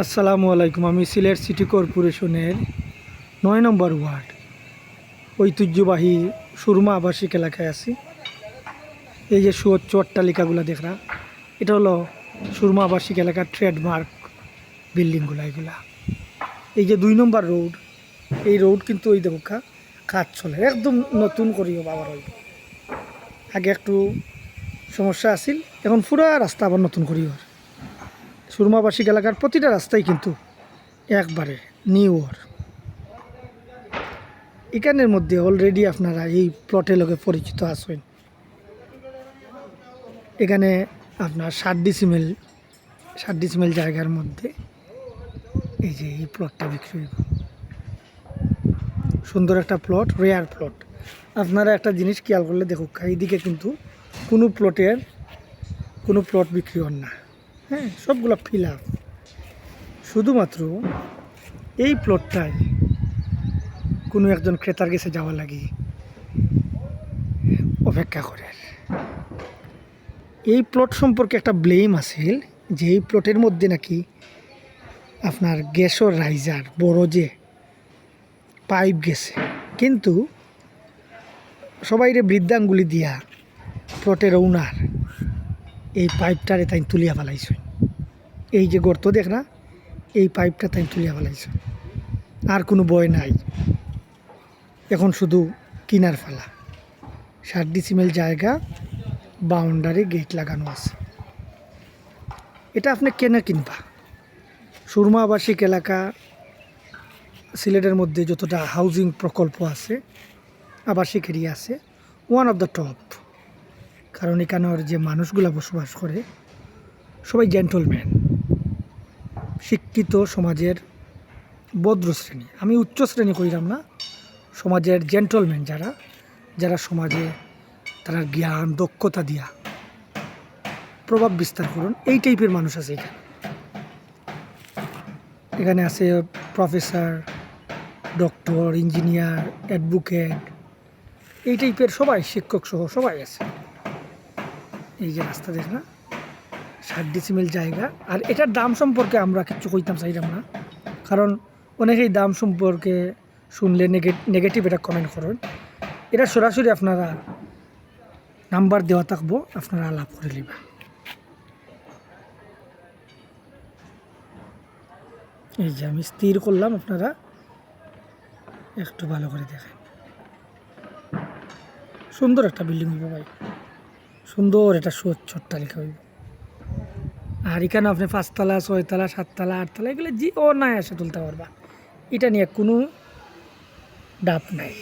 আসসালামু আলাইকুম, আমি সিলেট সিটি কর্পোরেশনের নয় নম্বর ওয়ার্ড, ঐতিহ্যবাহী সুরমা আবাসিক এলাকায় আছি। এই যে সুচ্চ অট্টালিকাগুলো দেখরা, এটা হলো সুরমা আবাসিক এলাকার ট্রেডমার্ক বিল্ডিংগুলো এগুলা। এই যে দুই নম্বর রোড, এই রোড কিন্তু ওই দেখা কাজ চলে, একদম নতুন করিও বাবার হইব আগে একটু সমস্যা আছিল, এখন পুরা রাস্তা আবার নতুন করিও। সুরমাবাসিক এলাকার প্রতিটা রাস্তাই কিন্তু একবারে নিউ ওর। এখানের মধ্যে অলরেডি আপনারা এই প্লটের লগে পরিচিত আছেন। এখানে আপনার ষাট ডিসিমেল ষাট ডিসিমেল জায়গার মধ্যে এই যে এই প্লটটা বিক্রি সুন্দর একটা প্লট রেয়ার প্লট আপনারা একটা জিনিস খেয়াল করলে দেখুক, এইদিকে কিন্তু কোনো প্লটের কোনো প্লট বিক্রি হন না। হ্যাঁ সবগুলো ফিল আপ শুধুমাত্র এই প্লটটায় কোনো একজন ক্রেতার কাছে যাওয়া লাগে অপেক্ষা করে। এই প্লট সম্পর্কে একটা ব্লেম আছিল যে এই প্লটের মধ্যে নাকি আপনার গ্যাসর রাইজার বড় যে পাইপ গেছে। কিন্তু সবাইরে বৃদ্ধাঙ্গুলি দিয়া প্লটের ওনার এই পাইপটারে তাই তুলিয়া ফেলাইছে। এই যে গর্ত দেখ না, এই পাইপটা তাই তুলিয়া ফেলাইছে। আর কোনো বয় নাই। এখন শুধু কিনার ফেলা। ষাট ডিসিমেল জায়গা বাউন্ডারি গেট লাগানো আছে। এটা আপনি কেনা কিনবা? সুরমা আবাসিক এলাকা, সিলেটের মধ্যে যতটা হাউজিং প্রকল্প আছে, আবাসিক এরিয়া আছে ওয়ান অফ দ্য টপ কারণ এখানের যে মানুষগুলো বসবাস করে, সবাই জেন্টলম্যান শিক্ষিত সমাজের ভদ্র শ্রেণি। আমি উচ্চ শ্রেণি কইরাম না, সমাজের জেন্টলম্যান যারা যারা সমাজে তারা জ্ঞান, দক্ষতা দিয়া প্রভাব বিস্তার করুন, এই টাইপের মানুষ আছে এখানে। এখানে আছে প্রফেসর ডক্টর ইঞ্জিনিয়ার অ্যাডভোকেট এই টাইপের সবাই, শিক্ষক সহ সবাই আছে। এই যে রাস্তা দেখ না ষাট ডিসিমেল জায়গা। আর এটার দাম সম্পর্কে আমরা কিছু কইতাম চাইলাম না। কারণ অনেকেই দাম সম্পর্কে শুনলে নেগেটিভ এটা কমেন্ট করেন। এটা সরাসরি আপনারা নাম্বার দেওয়া থাকব, আপনারা আলাপ করে নেবেন এই যে আমি স্থির করলাম আপনারা, একটু ভালো করে দেখেন। সুন্দর একটা বিল্ডিং হইব ভাই। সুন্দর, এটা সুচ্ছ অট্টালিকা হইব। আর এখানে আপনি পাঁচতলা, ছয়তলা, সাততলা, আটতলা, এগুলো যে ও নাই আসে তুলতে পারবা। এটা নিয়ে কোনো ডাব নাই।